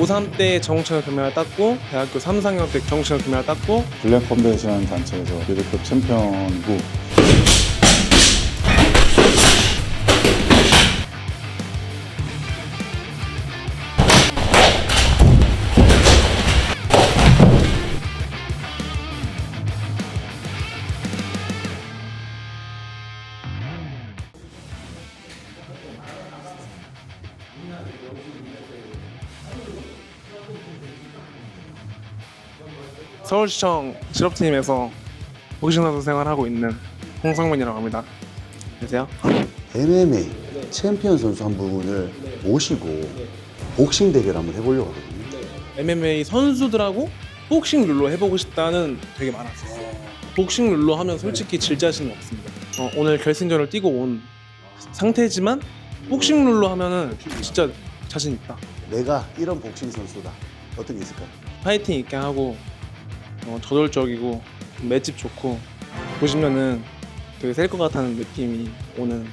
고3 때 정치학 금메달 땄고 대학교 3, 4학년 때 정치학 금메달 땄고. 블랙 컴뱃이라는 단체에서 미드급 챔피언이고 서울시청 실업팀에서 복싱 선수 생활하고 있는 홍성민이라고 합니다. 안녕하세요. MMA 챔피언 선수 한 분을 모시고 복싱 대결 한번 해보려고 하거든요. MMA 선수들하고 복싱 룰로 해보고 싶다는 되게 많았어요. 복싱 룰로 하면 솔직히 질 자신이 없습니다. 어, 오늘 결승전을 뛰고 온 상태지만 복싱 룰로 하면은 진짜 자신 있다. 내가 이런 복싱 선수다. 어떤 게 있을까요? 파이팅 있게 하고 어, 저돌적이고 맷집 좋고 보시면은 되게 셀 것 같다는 느낌이 오는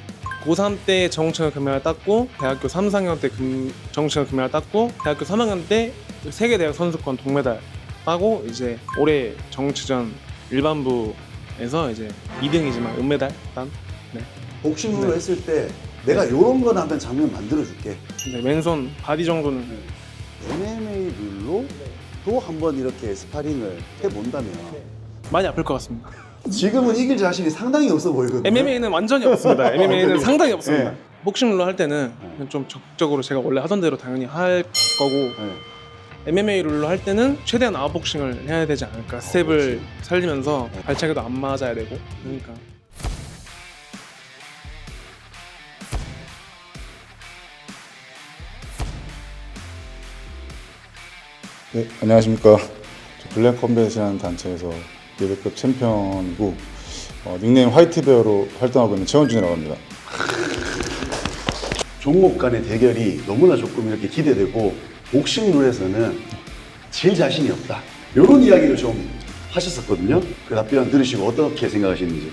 고3 때 정치학 금메달 땄고 대학교 3, 4학년 때 금, 정치학 금메달 땄고 대학교 3학년 때 세계 대학 선수권 동메달 따고 이제 올해 정치전 일반부에서 이제 2등이지만 은메달 딴 네. 복싱으로 네. 했을 때 내가 이런 건 한번 장면 만들어줄게. 근데 왼손 바디 정도는 MMA 룰로 또 한 번 이렇게 스파링을 해본다면 많이 아플 것 같습니다. 지금은 이길 자신이 상당히 없어 보이거든요. MMA는 완전히 없습니다. MMA는 완전히 상당히 없습니다. 네. 복싱 룰로 할 때는 좀 적극적으로 제가 원래 하던 대로 당연히 할 거고 네. MMA 룰로 할 때는 최대한 아웃복싱을 해야 되지 않을까 스텝을 살리면서 발차기도 안 맞아야 되고 그러니까 네, 안녕하십니까 저 블랙 컴뱃이라는 단체에서 미드급 챔피언이고 어, 닉네임 화이트베어로 활동하고 있는 최원준이라고 합니다 종목 간의 대결이 너무나 조금 이렇게 기대되고 복싱 룰에서는 질 자신이 없다. 이런 이야기를 좀 하셨었거든요. 그 답변 들으시고 어떻게 생각하시는지.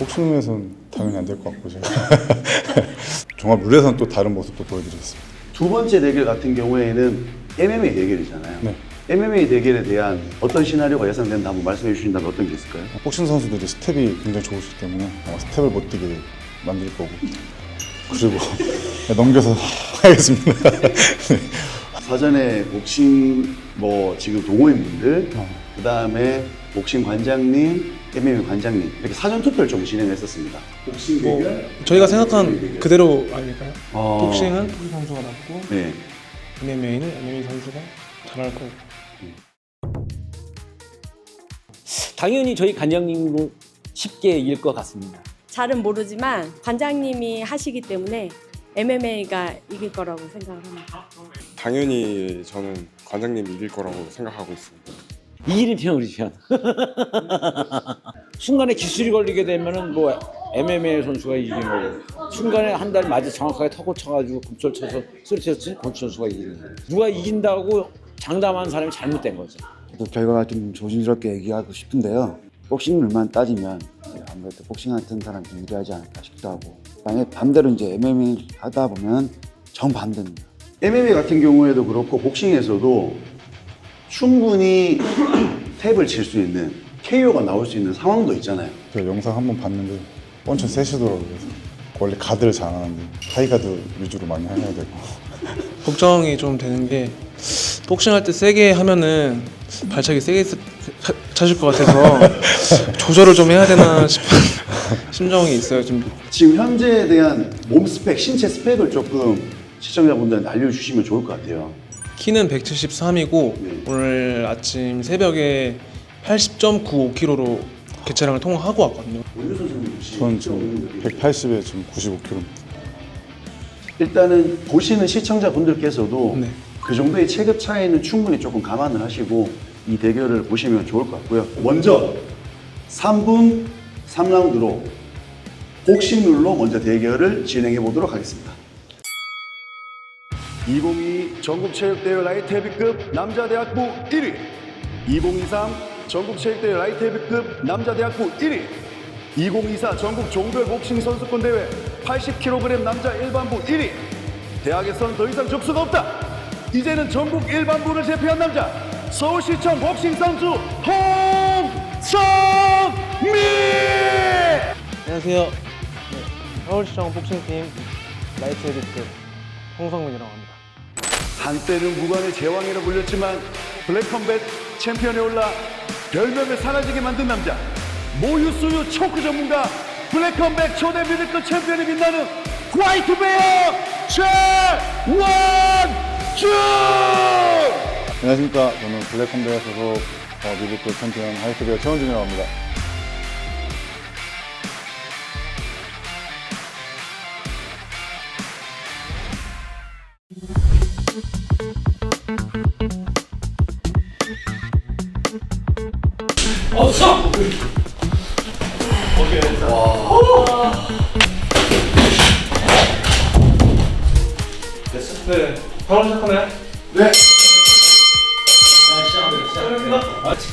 복싱에서는 당연히 안 될 것 같고 제가 종합 룰에서는 또 다른 모습도 보여드리겠습니다 두 번째 대결 같은 경우에는 MMA 대결이잖아요. 네. MMA 대결에 대한 어떤 시나리오가 예상된다 한번 말씀해 주신다면 어떤 게 있을까요? 복싱 선수들이 스텝이 굉장히 좋으시기 때문에 어, 스텝을 못 뛰게 만들 거고 그리고 네, 넘겨서 하겠습니다 네. 사전에 복싱 뭐 지금 동호인분들 어. 그 다음에 복싱 관장님, MMA 관장님 이렇게 사전 투표를 좀 진행했었습니다. 복싱 뭐 저희가 생각한 그대로 아닐까요? 어. 복싱은 선수가 낫고 네. MMA는 MMA 선수가 잘할 거고 당연히 저희 관장님도 쉽게 이길 것 같습니다. 잘은 모르지만 관장님이 하시기 때문에 MMA가 이길 거라고 생각을 합니다. 당연히 저는 관장님이 이길 거라고 생각하고 있습니다. 이기는 편 우리 편. 순간에 기술이 걸리게 되면은 뭐 MMA 선수가 이기는 거고 순간에 한 달 맞아 정확하게 턱을 쳐가지고 금sol 쳐서 쓰러졌지 권치 선수가 이기는 거고 누가 이긴다고 장담한 사람이 잘못된 거죠. 또 결과가 좀 조심스럽게 얘기하고 싶은데요. 복싱 룰만 따지면 아무래도 복싱 같은 사람이 좀 유리하지 않을까 싶기도 하고 만약 반대로 이제 MMA 하다 보면 정반대입니다. MMA 같은 경우에도 그렇고 복싱에서도 충분히 탭을 칠 수 있는 KO가 나올 수 있는 상황도 있잖아요. 제가 영상 한 번 봤는데 엄청 세시더라고요 그래서 원래 가드를 잘안 하는데 하이가드 위주로 많이 해야 되고 걱정이 좀 되는 게 복싱할 때 세게 하면은 발차기 세게 쓰- 차- 차실 것 같아서 조절을 좀 해야 되나 싶은 심정이 있어요 지금 지금 현재에 대한 몸 스펙, 신체 스펙을 조금 시청자분들한테 알려주시면 좋을 것 같아요. 키는 173이고 네. 오늘 아침 새벽에 80.95kg로 개체량을 통과하고 왔거든요. 원주 선수님 혹시 저는 지금 180에 지금 95kg 일단은 보시는 시청자분들께서도 네. 그 정도의 체급 차이는 충분히 조금 감안을 하시고 이 대결을 보시면 좋을 것 같고요. 먼저 3분 3라운드로 복싱 룰로 먼저 대결을 진행해 보도록 하겠습니다. 2022 전국체육대회 라이트 헤비급 남자대학부 1위 2023 전국 체육대회 라이트 헤비급 남자 대학부 1위 2024 전국 종별 복싱 선수권 대회 80kg 남자 일반부 1위 대학에선 더 이상 접수가 없다 이제는 전국 일반부를 제패한 남자 서울시청 복싱 선수 홍성민 안녕하세요. 네, 서울시청 복싱팀 라이트 헤비급 홍성민이라고 합니다. 한때는 무관의 제왕이라 불렸지만 블랙컴뱃 챔피언에 올라 별명을 사라지게 만든 남자 모유수유 초크 전문가 블랙컴백 초대 미들급 챔피언이 빛나는 화이트베어 최원준 안녕하십니까. 저는 블랙컴베어 소속 어, 미드급 챔피언 하이트베어 최원준이라고 합니다. 바로 시작하나요? 네. 아, 직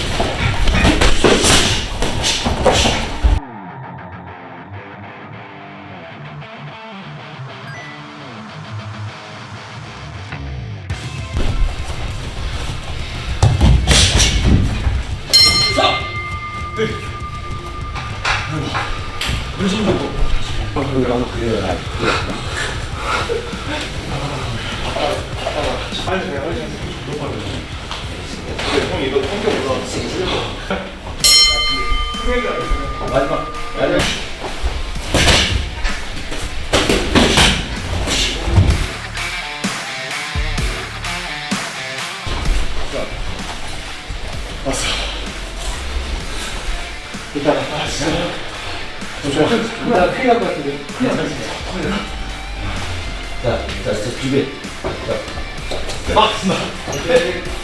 마지막 마지막 네, 네, 그러면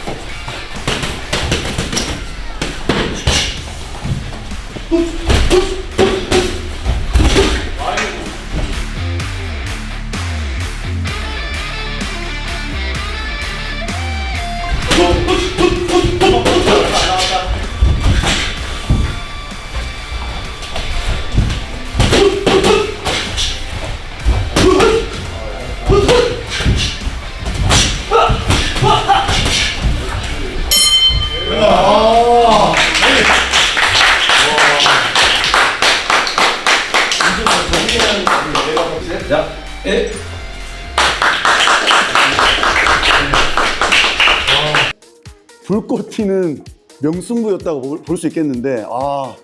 불꽃 튀는 명승부였다고 볼 수 있겠는데 아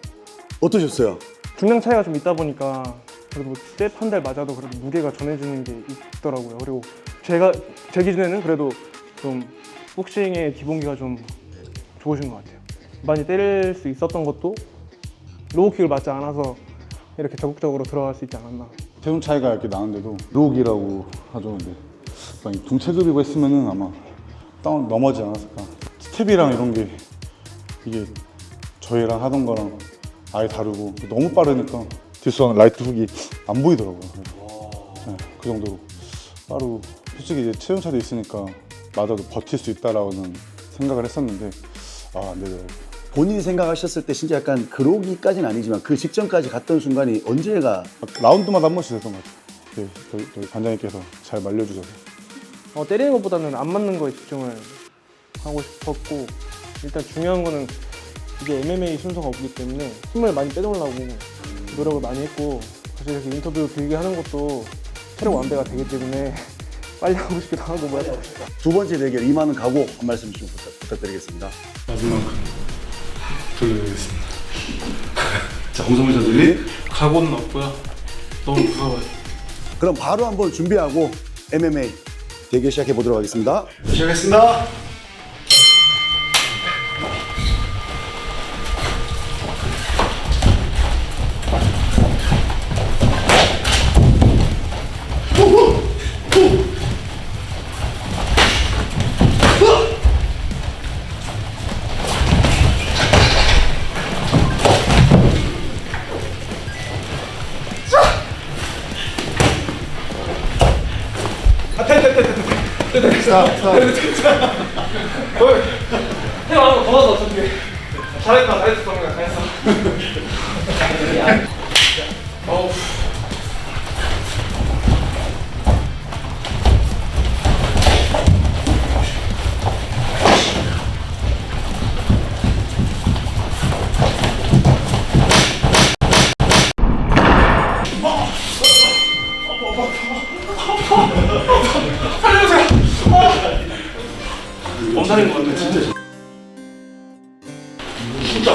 어떠셨어요? 중량 차이가 좀 있다 보니까 그래도 스텝 한달 맞아도 그래도 무게가 전해지는 게 있더라고요. 그리고 제가 제 기준에는 그래도 좀 복싱의 기본기가 좀 좋으신 것 같아요. 많이 때릴 수 있었던 것도 로우킥을 맞지 않아서 이렇게 적극적으로 들어갈 수 있지 않았나. 체중 차이가 이렇게 나는데도 로우기라고 하죠. 근데 만약 동체급이고 했으면은 아마 다운 넘어지 않았을까. 스텝이랑 이런 게 이게 저희랑 하던 거랑 아예 다르고 너무 빠르니까 뒷선 라이트 훅이 안 보이더라고요. 네, 그 정도로 빠르고 솔직히 이제 체중 차도 있으니까 맞아도 버틸 수 있다라고는 생각을 했었는데 아, 안 되더라고요. 본인이 생각하셨을 때 진짜 약간 그러기까지는 아니지만 그 직전까지 갔던 순간이 언제가 라운드마다 한 번씩 됐던 것 같아요. 네, 저희, 저희 관장님께서 잘 말려주셔서. 어, 때리는 것보다는 안 맞는 거에 집중을 하고 싶었고 일단 중요한 거는 이게 MMA 순서가 없기 때문에 힘을 많이 빼놓으려고 노력을 많이 했고 사실 이렇게 인터뷰 길게 하는 것도 체력 완배가 되기 때문에 빨리 하고 싶기도 하고 뭐 해서 두 번째 대결 이만은 가고 한 말씀 좀 부탁, 부탁드리겠습니다. 마지막 돌려드리겠습니다. 자, 홍성민 선수님. 각오는 없고요 너무 무서워요 그럼 바로 한번 준비하고 MMA 대결 시작해 보도록 하겠습니다. 시작했습니다. 태어나고 더워서 어차피 잘했다 잘했어 정말. 잘했어 엄살인 것 같아 진짜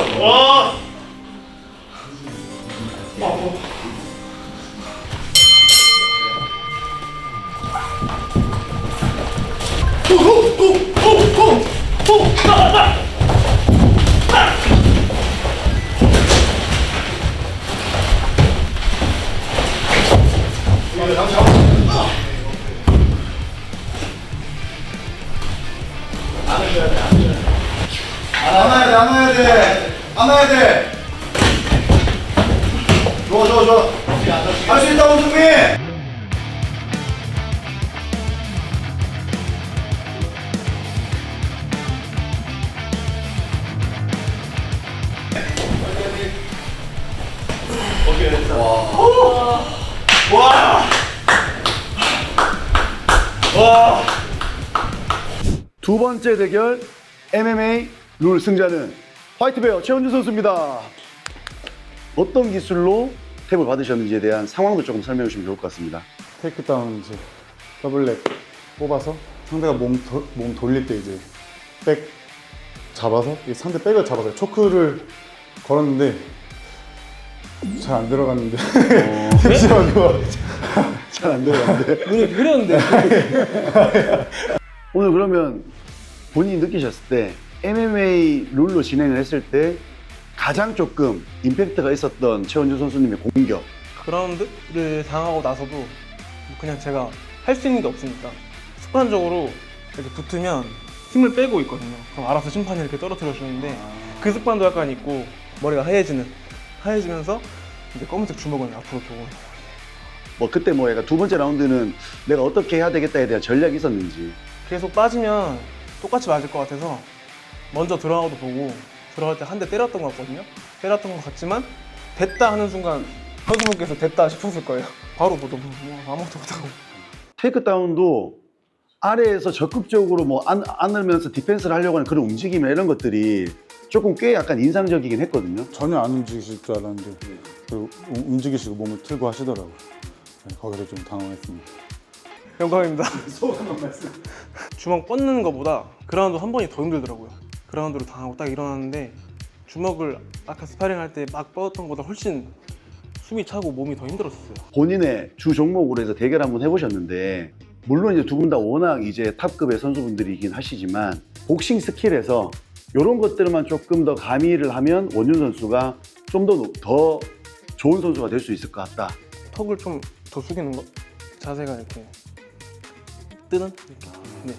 안아야 돼, 안아야 돼. 안아야 돼. 좋아, 좋아, 좋아. 할 수 있다, 원중민. 두 번째 대결 MMA 룰 승자는 화이트베어 최원준 선수입니다. 어떤 기술로 탭을 받으셨는지에 대한 상황도 조금 설명해 주시면 좋을 것 같습니다. 테이크다운 이제 더블렉 뽑아서 상대가 몸, 도- 몸 돌릴 때 이제 백 잡아서 이 상대 백을 잡아서 초크를 걸었는데 잘 안 들어갔는데 잠시만요 잘 안 들어갔는데. 눈이 그렸는데 오늘 그러면 본인이 느끼셨을 때 MMA 룰로 진행을 했을 때 가장 조금 임팩트가 있었던 최원준 선수님의 공격. 그라운드를 당하고 나서도 그냥 제가 할 수 있는 게 없으니까 습관적으로 이렇게 붙으면 힘을 빼고 있거든요. 그럼 알아서 심판이 이렇게 떨어뜨려 주는데 그 습관도 약간 있고 머리가 하얘지는 하얘지면서 이제 검은색 주먹을 앞으로 두고 뭐 그때 뭐 얘가 두 번째 라운드는 내가 어떻게 해야 되겠다에 대한 전략이 있었는지. 계속 빠지면 똑같이 맞을 것 같아서 먼저 들어가도 보고 들어갈 때 한 대 때렸던 것 같거든요. 때렸던 것 같지만 됐다 하는 순간 선수분께서 됐다 싶었을 거예요. 바로 보도 뭐 아무것도 못하고 테이크다운도 아래에서 적극적으로 뭐 안, 안으면서 디펜스를 하려고 하는 그런 움직임이나 이런 것들이 조금 꽤 약간 인상적이긴 했거든요. 전혀 안 움직이실 줄 알았는데 그 우- 움직이시고 몸을 틀고 하시더라고요. 네, 거기서 좀 당황했습니다. 영광입니다. 주먹 뻗는 것보다 그라운드 한 번이 더 힘들더라고요. 그라운드로 당하고 딱 일어났는데 주먹을 아까 스파링 할 때 막 뻗었던 것보다 훨씬 숨이 차고 몸이 더 힘들었어요. 본인의 주 종목으로 해서 대결 한번 해보셨는데 물론 이제 두 분 다 워낙 이제 탑급의 선수분들이긴 하시지만 복싱 스킬에서 이런 것들만 조금 더 가미를 하면 원준 선수가 좀 더 더 좋은 선수가 될 수 있을 것 같다. 턱을 좀 더 숙이는 거 자세가 이렇게 뜨는 이렇게. 네.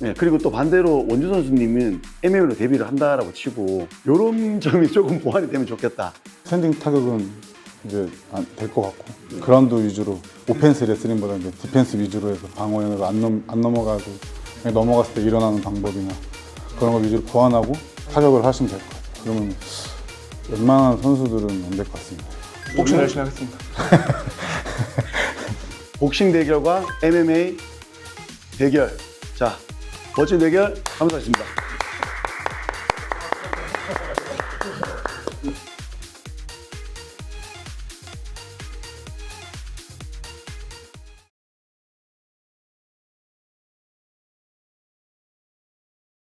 네, 그리고 또 반대로 원준 선수님은 MMA로 데뷔를 한다라고 치고 이런 점이 조금 보완이 되면 좋겠다. 스탠딩 타격은 이제 될 것 같고 그라운드 위주로 오펜스 레슬링보다 이제 디펜스 위주로 해서 방어형으로 안, 넘, 안 넘어가고 그냥 넘어갔을 때 일어나는 방법이나 그런 거 위주로 보완하고 타격을 하시면 될 것 같아요. 그러면 웬만한 선수들은 안 될 것 같습니다. 복싱 열심히 하겠습니다. 복싱 대결과 MMA 대결. 자, 멋진 대결 감사했습니다.